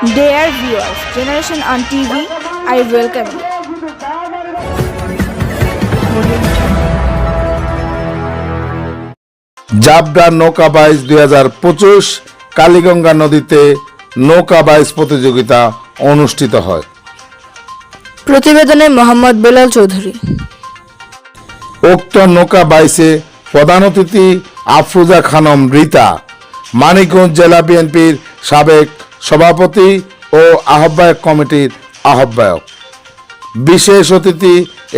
Dear viewers, Generation on TV, I welcome you. জাবডা নৌকা বাইচ দুই হাজার পঁচিশ কালীগঙ্গা নদীতে নৌকা বাইচ প্রতিযোগিতা অনুষ্ঠিত হয়। প্রতিবেদনে মোহাম্মদ বেলাল চৌধুরী। উক্ত নৌকা বাইসে প্রধান অতিথি আফরুজা খানম রীতা। মানিকগঞ্জ জেলা বিএনপির সাবেক সভাপতি ও আহ্বায়ক কমিটির আহ্বায়ক। বিশেষ অতিথি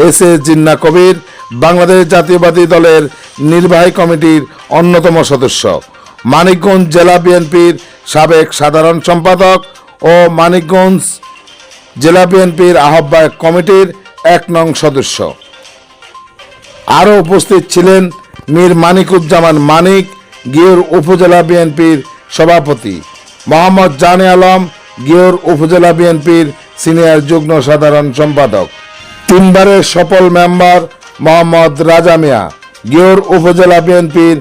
এস এস জিন্না কবির, বাংলাদেশ জাতীয়বাদী দলের নির্বাহী কমিটির অন্যতম সদস্য। মানিকগঞ্জ জেলা বিএনপির সাবেক সাধারণ সম্পাদক ও মানিকগঞ্জ জেলা বিএনপির আহ্বায়ক কমিটির এক নং সদস্য। আরও উপস্থিত ছিলেন মীর মানিকুজ্জামান মানিক, গিয়র উপজেলা বিএনপির সভাপতি। মোহাম্মদ জানে আলম গিয়র উপজেলা বিএনপির সিনিয়র যুগ্ম সাধারণ সম্পাদক। তিনবারের সফল মেম্বার মোহাম্মদ রাজা মিয়া গিয়র উপজেলা বিএনপির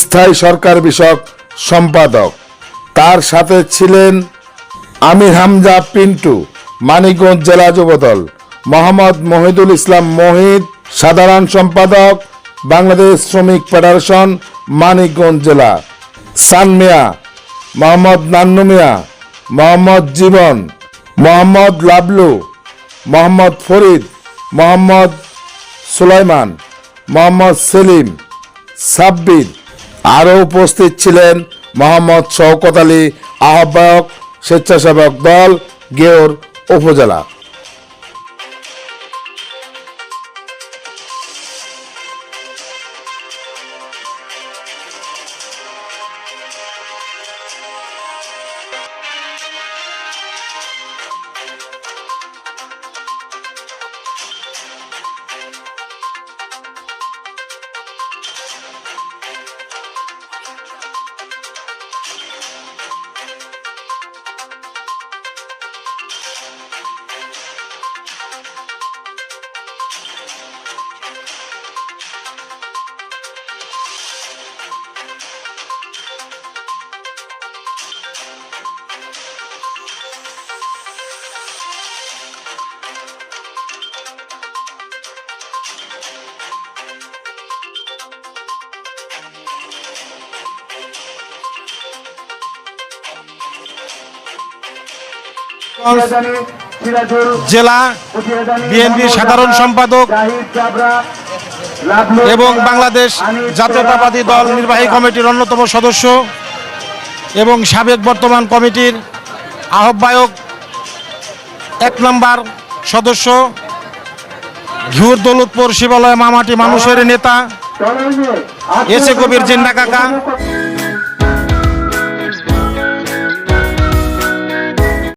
স্থায়ী সরকার বিষয়ক সম্পাদক। তার সাথে ছিলেন আমির হামজা পিন্টু, মানিকগঞ্জ জেলা যুবদল, মোহাম্মদ মহিদুল ইসলাম মোহিত সাধারণ সম্পাদক, বাংলাদেশ শ্রমিক ফেডারেশন, মানিকগঞ্জ জেলা। সান মিয়া মোহাম্মদ নান্নু মিয়া, মোহাম্মদ জীবন, মোহাম্মদ লাবলু, মোহাম্মদ ফরিদ, মোহাম্মদ সুলাইমান, মোহাম্মদ সেলিম, সাব্বির। আরও উপস্থিত ছিলেন মোহাম্মদ শওকত আলী আহ্বায়ক স্বেচ্ছাসেবক দল গেওর উপজেলা। জেলা বিএনপির সাধারণ সম্পাদক এবং বাংলাদেশ জাতীয়তাবাদী দল নির্বাহী কমিটির অন্যতম সদস্য এবং সাবেক বর্তমান কমিটির আহ্বায়ক এক নম্বর সদস্য ঘিউর দৌলতপুর শিবালয় মামাটি মানুষের নেতা এস কবির জিন্না কাকা।